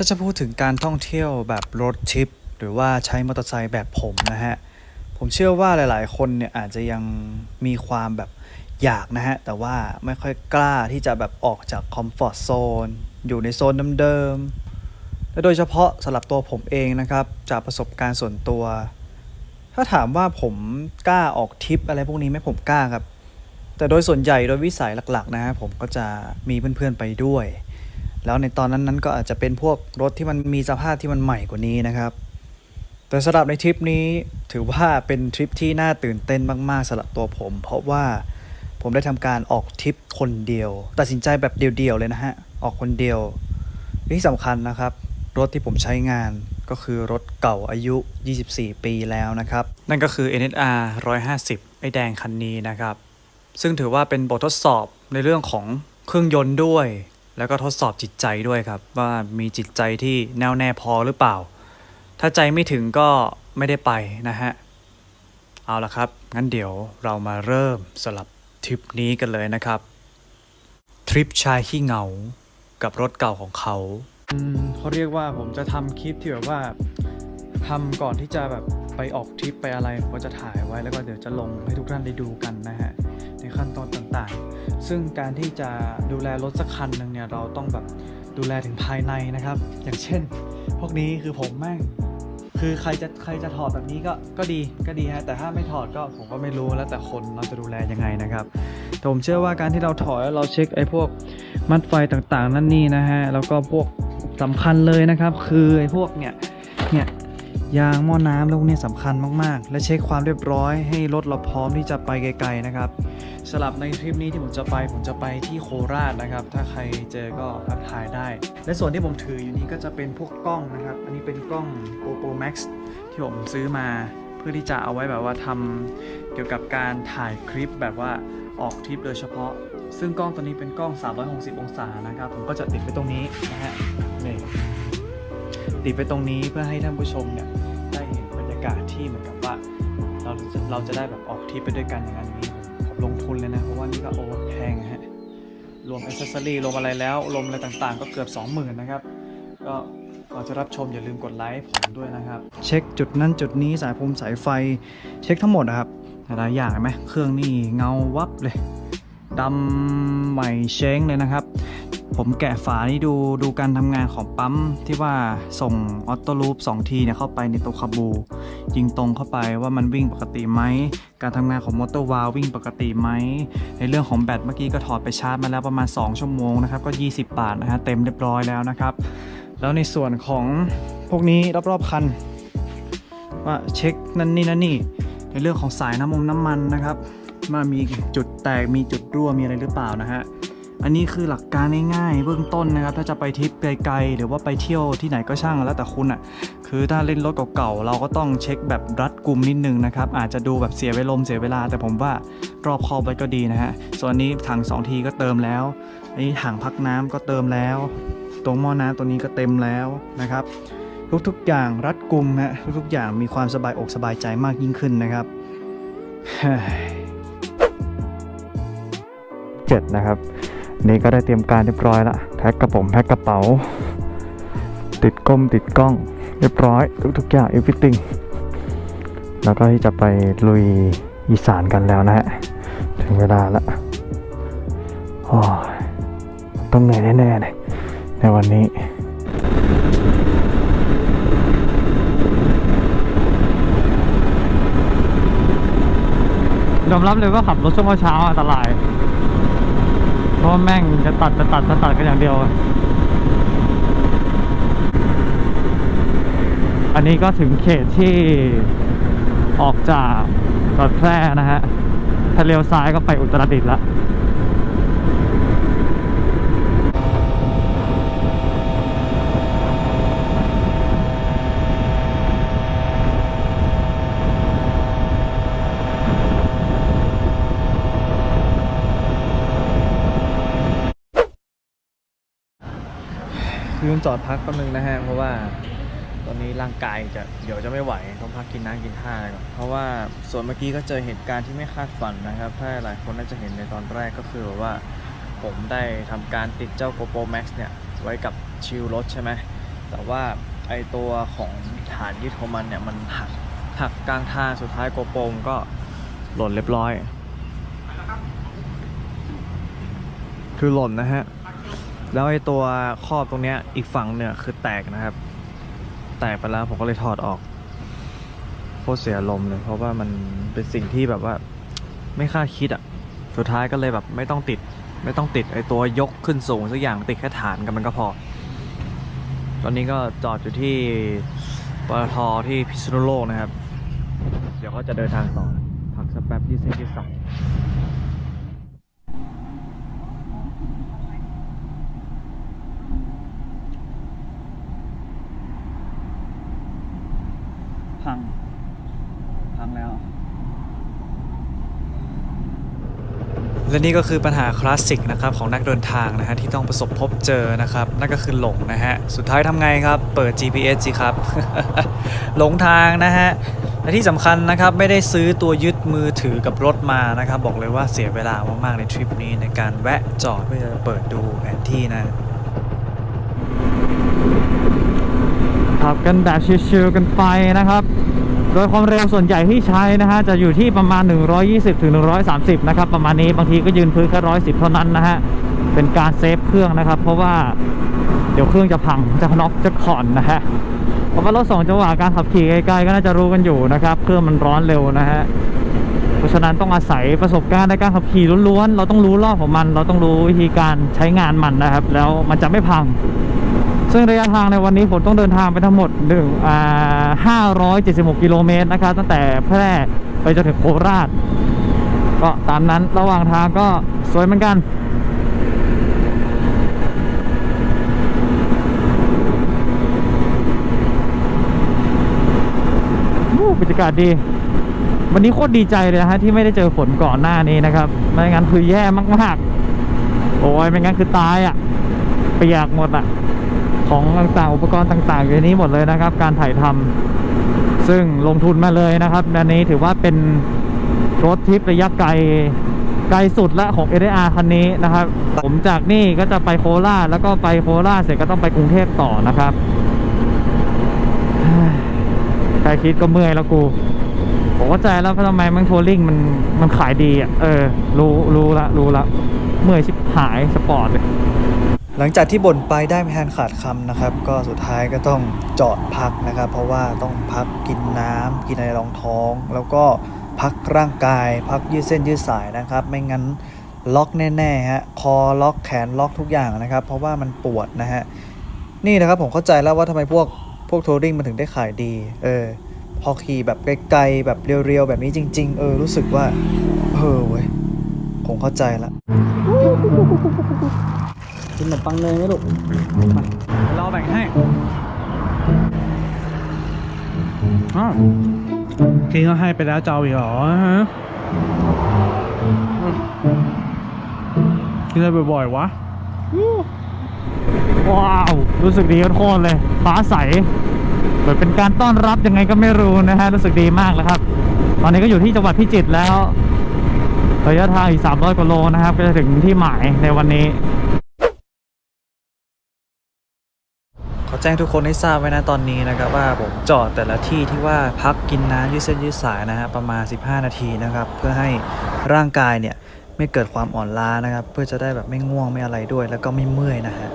ถ้าจะพูดถึงการท่องเที่ยวแบบรถทริป หรือว่าใช้มอเตอร์ไซค์แบบผมนะฮะ ผมเชื่อว่าหลาย ๆ คนเนี่ยอาจจะยังมีความแบบอยากนะฮะ แต่ว่าไม่ค่อยกล้าที่จะแบบออกจากคอมฟอร์ z โซน อยู่ในโซนเดิมๆและโดยเฉพาะสำหรับตัวผมเองนะครับ จากประสบการณ์ส่วนตัว ถ้าถามว่าผมกล้าออกทริปอะไรพวกนี้ไหมผมกล้าครับ แต่โดยส่วนใหญ่โดยวิสัยหลัก ๆ นะฮะผมก็จะมีเพื่อน ๆ ไปด้วย แล้วในตอนนั้นนั้นก็อาจจะเป็นพวกรถที่มันมีสภาพที่มันใหม่กว่านี้นะครับ แต่สำหรับในทริปนี้ถือว่าเป็นทริปที่น่าตื่นเต้นมากๆสำหรับตัวผม เพราะว่าผมได้ทำการออกทริปคนเดียว ตัดสินใจแบบเดียวๆเลยนะฮะ ออกคนเดียว ที่สำคัญนะครับ รถที่ผมใช้งานก็คือรถเก่าอายุ 24 ปีแล้วนะครับ นั่นก็คือ NSR 150 ไอแดงคันนี้นะครับ ซึ่งถือว่าเป็นบททดสอบในเรื่องของเครื่องยนต์ด้วย แล้วก็ทดสอบจิตใจด้วยครับ ว่ามีจิตใจที่แน่วแน่พอหรือเปล่า ถ้าใจไม่ถึงก็ไม่ได้ไปนะฮะ เอาละครับ งั้นเดี๋ยวเรามาเริ่มสลับทริปนี้กันเลยนะครับ ทริปชายขี้เหงา กับรถเก่าของเขาเขาเรียกว่าผมจะทำคลิปที่แบบว่าทำก่อนที่จะแบบไปออกทริปไปอะไรผมก็จะถ่ายไว้แล้วก็เดี๋ยวจะลงให้ทุกท่านได้ดูกันนะฮะในขั้นตอนต่างๆ ซึ่งการที่จะดูแลรถสักคันหนึ่งเนี่ยเราต้องแบบดูแลถึงภายในนะครับ อย่างเช่น พวกนี้คือผมแม่งคือใครจะใครจะถอดแบบนี้ก็ก็ดีก็ดีฮะแต่ถ้าไม่ถอดก็ผมก็ไม่รู้แล้วแต่คนเราจะดูแลยังไงนะครับแต่ผมเชื่อว่าการที่เราถอดแล้วเราเช็คไอ้พวกมัดไฟต่างๆ นั่นนี่นะฮะแล้วก็พวกสำคัญเลยนะครับ คือไอ้พวกเนี่ยเนี่ย ยางหม้อน้ำแล้วพวกนี้สำคัญมากๆ และเช็คความเรียบร้อยให้รถเราพร้อมที่จะไปไกลๆนะครับสำหรับในทริปนี้ที่ผมจะไปผมจะไปที่โคราชนะครับ ถ้าใครเจอก็ทักทายได้ และส่วนที่ผมถืออยู่นี้ก็จะเป็นพวกกล้องนะครับ อันนี้เป็นกล้อง GoPro Max ที่ผมซื้อมาเพื่อที่จะเอาไว้แบบว่าทำเกี่ยวกับการถ่ายคลิปแบบว่าออกทริปโดยเฉพาะ ซึ่งกล้องตัวนี้เป็นกล้อง 360 องศานะครับ ผมก็จะติดไปตรงนี้นะฮะนี่ติดไปตรงนี้เพื่อให้ท่านผู้ชมเนี่ยากาศที่เหมือนกับว่า เราจะเราจะได้แบบออกทริปไปด้วยกันอย่างนั้นนี้ผมลงทุนเลยนะเพราะว่านี่ก็โอ้แพงฮะรวมอ c เซอรี่รวมอะไรแล้วรวมอะไรต่างๆ ก็เกือบ 20,000นะครับก็ก่อนจะรับชมอย่าลืมกดไลค์ผมด้วยนะครับ เช็คจุดนั้นจุดนี้สายพรมสายไฟ เช็คทั้งหมดนะครับหลายอย่างไหมเครื่องนี่เงาวับเลยดำใหม่เช้งเลยนะครับ ผมแกะฝานี่ดูดูการทำงานของปั๊มที่ว่าส่งออโต้ลูป2ทีเนี่ยเข้าไปในตัวคาบู ยิงตรงเข้าไปว่ามันวิ่งปกติไหม การทำงานของมอเตอร์วาล์ววิ่งปกติไหม ในเรื่องของแบตเมื่อกี้ก็ถอดไปชาร์จมาแล้วประมาณ 2 ชั่วโมงนะครับ ก็ 20 บาทนะฮะเต็มเรียบร้อยแล้วนะครับ แล้วในส่วนของพวกนี้รอบๆคัน ว่าเช็คนั่นนี่นั่นนี่ ในเรื่องของสายน้ำมันน้ำมันนะครับว่ามีจุดแตกมีจุดรั่วมีอะไรหรือเปล่านะฮะ อันนี้คือหลักการง่ายๆเบื้องต้นนะครับ ถ้าจะไปทริปไกลๆ หรือว่าไปเที่ยวที่ไหนก็ช่างแล้วแต่คุณอะ่ะคือถ้าเล่นรถเก่าๆเราก็ต้องเช็คแบบรัดกุมนิดนึงนะครับ อาจจะดูแบบเสียเวลมเสียเวลา แต่ผมว่ารอบคอบไปก็ดีนะฮะส่วนนี้ถัง2ทีก็เติมแล้วอันนี้ถังพักน้ำก็เติมแล้ว ตรงหม้อน้ำตัวนี้ก็เต็มแล้วนะครับ ทุกๆอย่างรัดกุมฮะทุกๆอย่างมีความสบายอกสบายใจมากยิ่งขึ้นนะครับเจ็ดนะครับ นี่ก็ได้เตรียมการเรียบร้อยละแพ็คกระผมแพ็คกระเป๋า ติดกล้มติดกล้อง เรียบร้อย ทุกๆอย่าง everything แล้วก็ที่จะไปลุยอีสานกันแล้วนะฮะ ถึงเวลาละโอ้ยต้องเหนื่อยแน่ๆเลยในวันนี้ยอมรับเลยว่าขับรถช่วงเช้าอันตราย เพราะแม่งจะตัดจะตัดจะตัดกันอย่างเดียว อันนี้ก็ถึงเขตที่ออกจากจังหวัดแพร่นะฮะถ้าเลี้ยวซ้ายก็ไปอุตรดิตถ์ละ คือจอดพักแป๊บนึงนะฮะ เพราะว่าตอนนี้ร่างกายจะเดี๋ยวจะไม่ไหวต้องพักกินน้ำกินท่าก่อนเพราะว่าส่วนเมื่อกี้ก็เจอเหตุการณ์ที่ไม่คาดฝันนะครับ ถ้าหลายคนน่าจะเห็นในตอนแรกก็คือแบบว่าผมได้ทำการติดเจ้า GoPro Max เนี่ยไว้กับชิลรถใช่ไหมแต่ว่าไอตัวของฐานยึดของมันเนี่ยมันหักหักกลางทางสุดท้ายโกโปรก็หล่นเรียบร้อย คือหล่นนะฮะ แล้วไอ้ตัวครอบตรงเนี้ยอีกฝั่งเนี่ยคือแตกนะครับ แตกไปแล้วผมก็เลยถอดออกโคตรเสียลมเลย เพราะว่ามันเป็นสิ่งที่แบบว่าไม่คาดคิดอะสุดท้ายก็เลยแบบไม่ต้องติด ไม่ต้องติดไอตัวยกขึ้นสูงสักอย่างติดแค่ฐานกันมันก็พอ ตอนนี้ก็จอดอยู่ที่ปตทที่พิษณุโลกนะครับ เดี๋ยวก็จะเดินทางต่อพักสักแป๊บที่เส้นที่สอง พัง พังแล้ว และนี่ก็คือปัญหาคลาสสิกนะครับของนักเดินทางนะฮะที่ต้องประสบพบเจอนะครับ นั่นก็คือหลงนะฮะ สุดท้ายทำไงครับ เปิด GPS สิครับ หลงทางนะฮะและที่สำคัญนะครับไม่ได้ซื้อตัวยึดมือถือกับรถมานะครับ บอกเลยว่าเสียเวลามากๆในทริปนี้ในการแวะจอดเพื่อเปิดดูแผนที่นะ ขับกันแบบชิลๆกันไปนะครับ โดยความเร็วส่วนใหญ่ที่ใช้นะฮะจะอยู่ที่ประมาณ 120ถึง130 นะครับ ประมาณนี้บางทีก็ยืนพื้นแค่110 เท่านั้นนะฮะเป็นการเซฟเครื่องนะครับ เพราะว่าเดี๋ยวเครื่องจะพังจะน็อกจะขอนนะฮะเพราะว่ารถสองจังหวะการขับขี่ไกลๆก็น่าจะรู้กันอยู่นะครับเครื่องมันร้อนเร็วนะฮะเพราะฉะนั้นต้องอาศัยประสบการณ์ในการขับขี่ล้วนๆเราต้องรู้รอบของมัน เราต้องรู้วิธีการใช้งานมันนะครับ แล้วมันจะไม่พัง ซึ่งระยะทางในวันนี้ผมต้องเดินทางไปทั้งหมดหนึ่งอ่า576 กิโลเมตรนะครับ ตั้งแต่แพร่ไปจนถึงโคราช ก็ตามนั้นระหว่างทางก็สวยเหมือนกันอู้บรรยากาศดี วันนี้โคตรดีใจเลยนะฮะที่ไม่ได้เจอฝนก่อนหน้านี้นะครับ ไม่งั้นคือแย่มากๆ โอ้ยไม่งั้นคือตายอะเปียกหมดอะ ของต่างๆอุปกรณ์ต่างๆอยู่ในนี้หมดเลยนะครับ การถ่ายทำซึ่งลงทุนมาเลยนะครับอันนี้ถือว่าเป็นรถทริประยะไกลไกลสุดละของ a อ r คันนี้นะครับ ผมจากนี่ก็จะไปโคราชแล้วก็ไปโคราชเสร็จก็ต้องไปกรุงเทพต่อนะครับใครคิดก็เมื่อยแล้วกูผมเข้าใจแล้วว่าทำไมมันทัวริงมันมันขายดีอะเออ รู้รู้ละรู้ละเมื่อยชิบหายสปอร์ตเลย หลังจากที่บ่นไปได้ไม่ทันขาดคำนะครับ ก็สุดท้ายก็ต้องจอดพักนะครับ เพราะว่าต้องพักกินน้ำกินอะไรรองท้อง แล้วก็พักร่างกาย พักยืดเส้นยืดสายนะครับ ไม่งั้นล็อกแน่ๆฮะคอล็อกแขนล็อกทุกอย่างนะครับ เพราะว่ามันปวดนะฮะนี่นะครับผมเข้าใจแล้วว่าทำไมพวกพวกทัวริงมันถึงได้ขายดี เออ พอขี่แบบไกลๆแบบเรียวๆ แบบนี้จริง ๆ เออ รู้สึกว่า เออเว้ยผมเข้าใจละ กินขนมปังเนยไหมลูกเราแบ่งให้อ้าวกินก็ให้ไปแล้วเจะเอาอีกเหรอฮะกินอะไรบ่อยๆวะ ว้าว รู้สึกดีโคตรเลย ฟ้าใสเหมือนเป็นการต้อนรับยังไงก็ไม่รู้นะฮะ รู้สึกดีมากแล้วครับ ตอนนี้ก็อยู่ที่จังหวัดพิจิตรแล้วระยะทางอีก300กว่าโลนะครับ ก็จะถึงที่หมายในวันนี้ แจ้งทุกคนให้ทราบไว้นะตอนนี้นะครับว่าผมจอดแต่ละที่ที่ว่าพักกินน้ำยืดเส้นยืดสายนะฮะประมาณ 15 นาทีนะครับ เพื่อให้ร่างกายเนี่ยไม่เกิดความอ่อนล้านะครับ เพื่อจะได้แบบไม่ง่วงไม่อะไรด้วย แล้วก็ไม่เมื่อยนะฮะ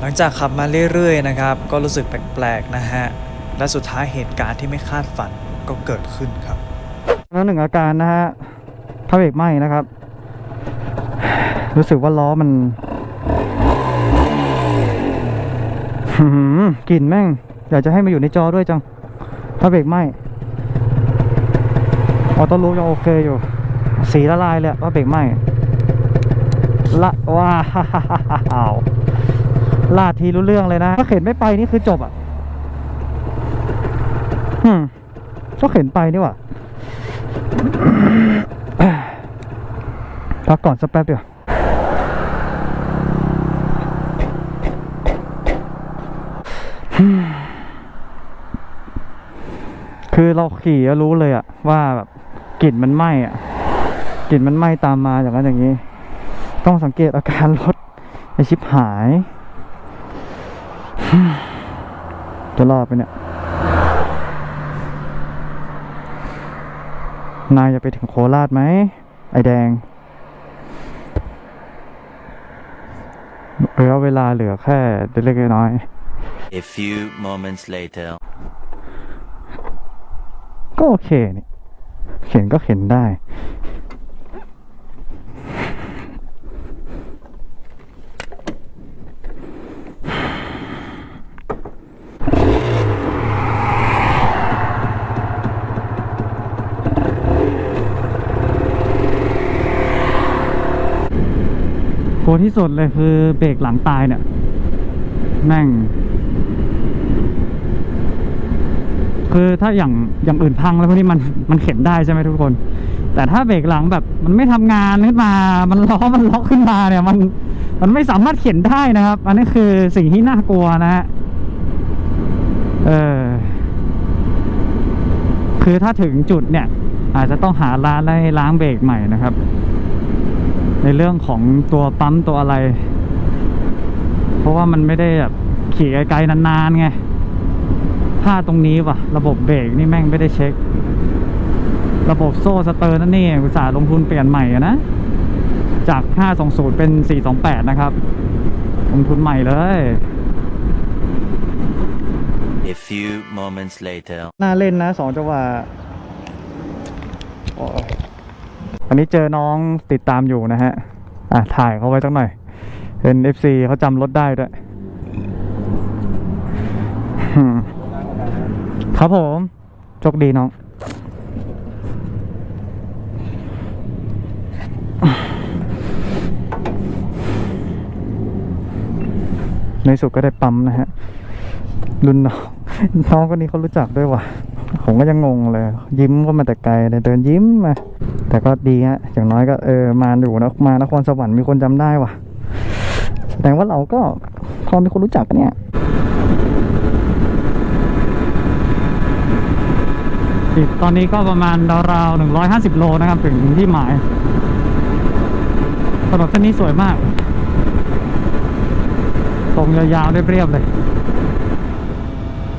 หลังจากขับมาเรื่อยๆนะครับ ก็รู้สึกแปลกๆนะฮะและสุดท้ายเหตุการณ์ที่ไม่คาดฝันก็เกิดขึ้นครับ แล้วหนึ่งอาการนะฮะพระเบรกไหมนะครับ รู้สึกว่าล้อมันกลิ่นแม่ง อยากจะให้มาอยู่ในจอด้วยจังพระเบรกไหมออโต้ลูกยังโอเคอยู่ สีละลายเลยอะพระเบรกไหมละว้าวลาดทีรู้เรื่องเลยนะถ้าเข็นไม่ไปนี่คือจบอะหืมก็เข็นไปนี่ว่า พักก่อนสักแป๊บเดียวคือเราขี่แล้วรู้เลยอะว่าแบบกลิ่นมันไหม้อะกลิ่นมันไหม้ตามมาอย่างนั้นอย่างนี้ ต้องสังเกตอาการรถไอชิบหาย จะรอดไปเนี่ย นายจะไปถึงโคราชไหม ไอแดงระยะเวลาเหลือแค่เล็กๆน้อย A few moments later. ๆก็โอเคนี่ เข็นก็เข็นได้ ที่สุดเลยคือเบรกหลังตายเนี่ย แม่ง คือถ้าอย่างอย่างอื่นพังแล้วพวกนี้มันมันเข็นได้ใช่ไหมทุกคน แต่ถ้าเบรกหลังแบบ มันไม่ทำงานขึ้นมา มันล้อมันล็อกขึ้นมาเนี่ย มันมันไม่สามารถเข็นได้นะครับ อันนี้คือสิ่งที่น่ากลัวนะฮะเออคือถ้าถึงจุดเนี่ย อาจจะต้องหาร้านไล่ล้างเบรกใหม่นะครับ ในเรื่องของตัวปั๊มตัวอะไร เพราะว่ามันไม่ได้แบบขี่ไกลๆนานๆไงพลาดตรงนี้ว่ะ ระบบเบรกนี่แม่งไม่ได้เช็ค ระบบโซ่สเตอร์นั่นนี่อุตส่าห์ลงทุนเปลี่ยนใหม่อะนะ จาก 520 เป็น 428 นะครับ ลงทุนใหม่เลย A few moments later. น่าเล่นนะสองจังหวะโอันนี้เจอน้องติดตามอยู่นะฮะ อะถ่ายเขาไว้สักหน่อยเป็น FC เขาจำรถได้ด้วย ครับผม โชคดีน้อง ในสุดก็ได้ปั๊มนะฮะ รุ่นน้อง น้องคนนี้เขารู้จักด้วยว่ะ ผมก็ยังงงเลย ยิ้มก็มาแต่ไกลเลยเดินยิ้มมาแต่ก็ดีฮะอย่างน้อยก็เออมาอยู่นะมานครสวรรค์มีคนจำได้ว่ะแสดงว่าเราก็พอมีคนรู้จักกันเนี่ยตอนนี้ก็ประมาณราวๆหนึ่งร้อยห้าสิบโลนะครับ ถึงที่หมายถนนเส้นนี้สวยมาก ตรงยาวๆเรียบๆเลย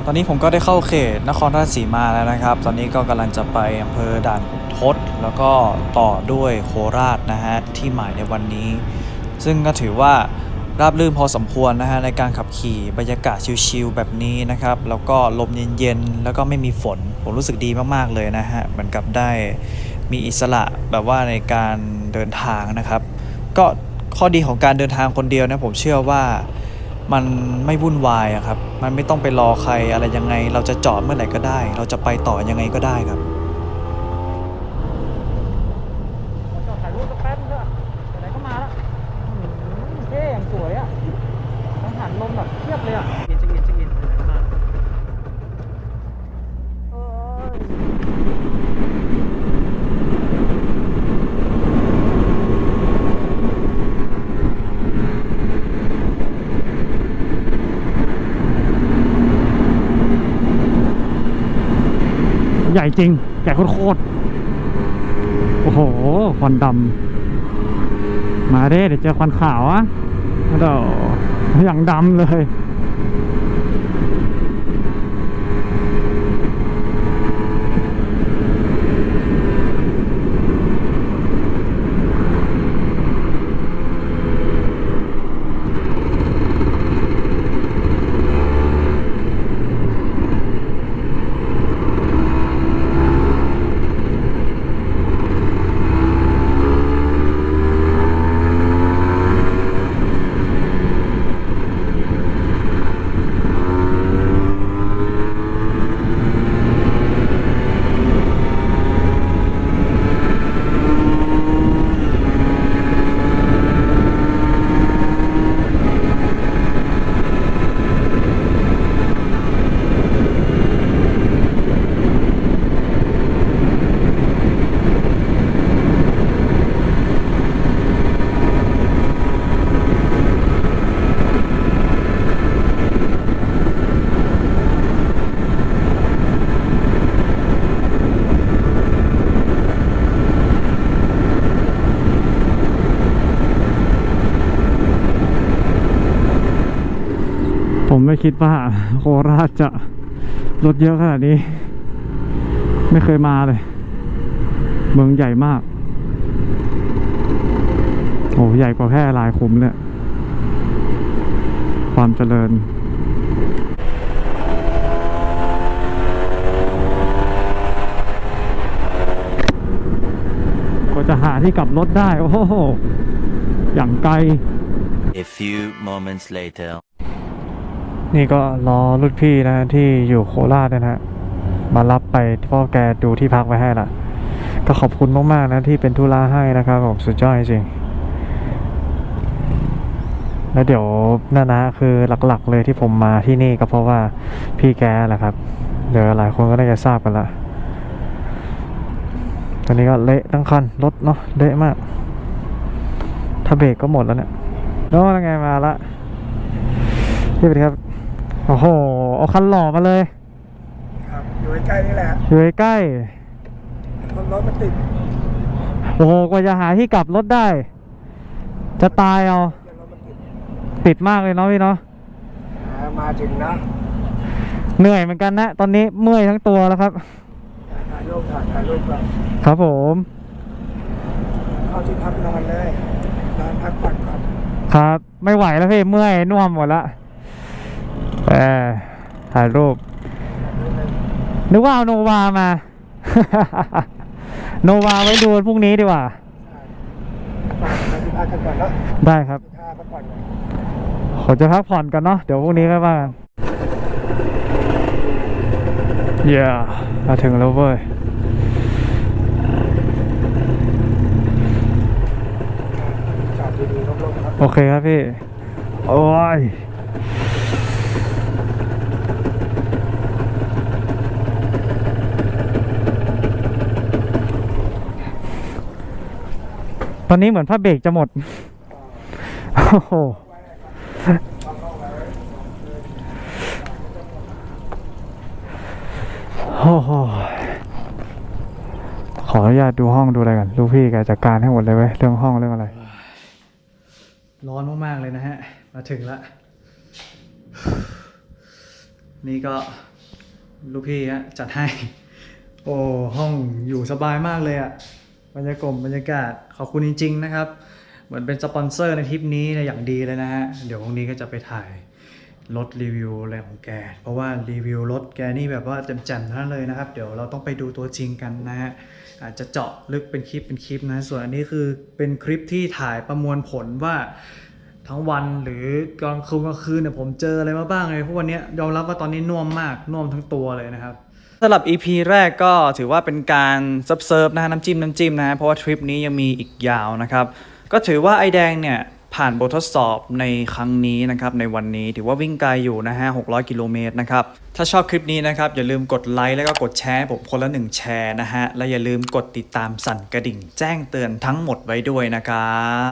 อนนี้ผมก็ได้เข้าเขตนครราชสีมาแล้วนะครับ ตอนนี้ก็กำลังจะไปอำเภอด่านขุนทด แล้วก็ต่อด้วยโคราชนะฮะที่หมายในวันนี้ ซึ่งก็ถือว่าราบรื่นพอสมควรนะฮะในการขับขี่บรรยากาศชิลๆแบบนี้นะครับ แล้วก็ลมเย็นๆแล้วก็ไม่มีฝน ผมรู้สึกดีมากๆเลยนะฮะเหมือนกับได้มีอิสระแบบว่าในการเดินทางนะครับ ก็ข้อดีของการเดินทางคนเดียวนะผมเชื่อว่ามันไม่วุ่นวายครับ มันไม่ต้องไปรอใครอะไรยังไง เราจะจอดเมื่อไหร่ก็ได้ เราจะไปต่อยังไงก็ได้ครับ จอดถ่ายรูปสักแป๊บนึงด้วยไหนๆก็มาแล้วเท่อย่างสวยอะต้องหันลมแบบเทียบเลยอะเช็คอินเช็คอินไหนๆก็มาให ญ่จริง ใหญ่โคตรโอ้โห ควันดำ มาเด้เดี๋ยวเจอควันขาวอะเดี๋ยวอย่างดำเลย โผมไม่คิดว่าโคราชจะรถเยอะขนาดนี้ ไม่เคยมาเลย เมืองใหญ่มาก โอ้ใหญ่กว่าแค่ลายคุมเนี่ยความเจริญก็จะหาที่กลับรถได้ โอ้โหอย่างไกล A few moments later. นี่ก็รอรุ่นพี่นะที่อยู่โคราชเนยนะฮะมารับไปพ่อแกดูที่พักไว้ให้ละก็ขอบคุณมากๆนะที่เป็นธุระให้นะครับผมสุดยอดจริงแล้วเดี๋ยวนั่นนะคือหลักๆเลยที่ผมมาที่นี่ก็เพราะว่าพี่แกแหละครับ เดี๋ยวหลายคนก็น่าจะทราบกันละตอนนี้ก็เละทั้งคันรถเนาะเละมาก ถ้าเบรกก็หมดแล้วเนี่ยน้ยังไงมาละพี่สวัสดีครับ โอ้โห เอาคันหล่อมาเลย ครับ อยู่ใกล้ๆนี่แหละอยู่ใกล้รถรถมันติดๆโอ้โห กว่าจะหาที่กลับรถได้ จะตายเอา เดี๋ยวรถมันติดติดมากเลยเนาะพี่เนาะ อ่ามาถึงนะเหนื่อยเหมือนกันนะ ตอนนี้เมื่อยทั้งตัวแล้วครับ ถ่ายรูปก่อนถ่ายรูปก่อนครับผม เข้าที่พักนอนเลยนอนพักผ่อนก่อนครับ ไม่ไหวแล้วพี่ เมื่อยน่วมหมดละ แหมถ่ายรูป นึกว่าเอาโนวามา โนวาไว้ดูพรุ่งนี้ดีกว่าไปที่พักกันก่อนเนาะได้ครับ ถ้าพักผ่อนขอจะพักผ่อนกันเนาะ เดี๋ยวพรุ่งนี้ก็ว่ากันเย้มาถึงแล้วเว้ย จอดดีๆร่มๆครับ โอเคครับพี่ โอ้ย ตอนนี้เหมือนผ้าเบรกจะหมด โอ้โห โอ้โห ขออนุญาตดูห้องดูอะไรกันลูกพี่แกจัดการให้หมดเลยเว้ยเรื่องห้องเรื่องอะไร ร้อนมากๆเลยนะฮะ มาถึงละ นี่ก็ลูกพี่ฮะจัดให้ โอ้ห้องอยู่สบายมากเลยอะ บรรยากาศบรรยากาศขอบคุณจริง ๆ นะครับ เหมือนเป็นสปอนเซอร์ในทริปนี้ในอย่างดีเลยนะฮะ เดี๋ยวพรุ่งนี้ก็จะไปถ่ายรถรีวิวอะไรของแก เพราะว่ารีวิวรถแกนี่แบบว่าแจ่มๆทั้งนั้นเลยนะครับ เดี๋ยวเราต้องไปดูตัวจริงกันนะฮะอาจจะเจาะลึกเป็นคลิปเป็นคลิปนะ ส่วนอันนี้คือเป็นคลิปที่ถ่ายประมวลผลว่าทั้งวันหรือกลางคืนกลางคืนเนี่ยผมเจออะไรมาบ้างเลยพราะวันนี้ยยอมรับว่าตอนนี้น่วมมากน่วมทั้งตัวเลยนะครับ สำหรับ EP แรกก็ถือว่าเป็นการซิร์ฟเซิร์ฟนะฮะน้ำจิ้มน้ำจิ้มนะฮะเพราะว่าทริปนี้ยังมีอีกยาวนะครับ ก็ถือว่าไอแดงเนี่ยผ่านบททดสอบในครั้งนี้นะครับในวันนี้ถือว่าวิ่งไกลอยู่นะฮะ 600 กิโลเมตรนะครับ ถ้าชอบคลิปนี้นะครับ อย่าลืมกดไลค์แล้วก็กดแชร์ผมคนละหนึ่งแชร์นะฮะ และอย่าลืมกดติดตามสั่นกระดิ่งแจ้งเตือนทั้งหมดไว้ด้วยนะครับ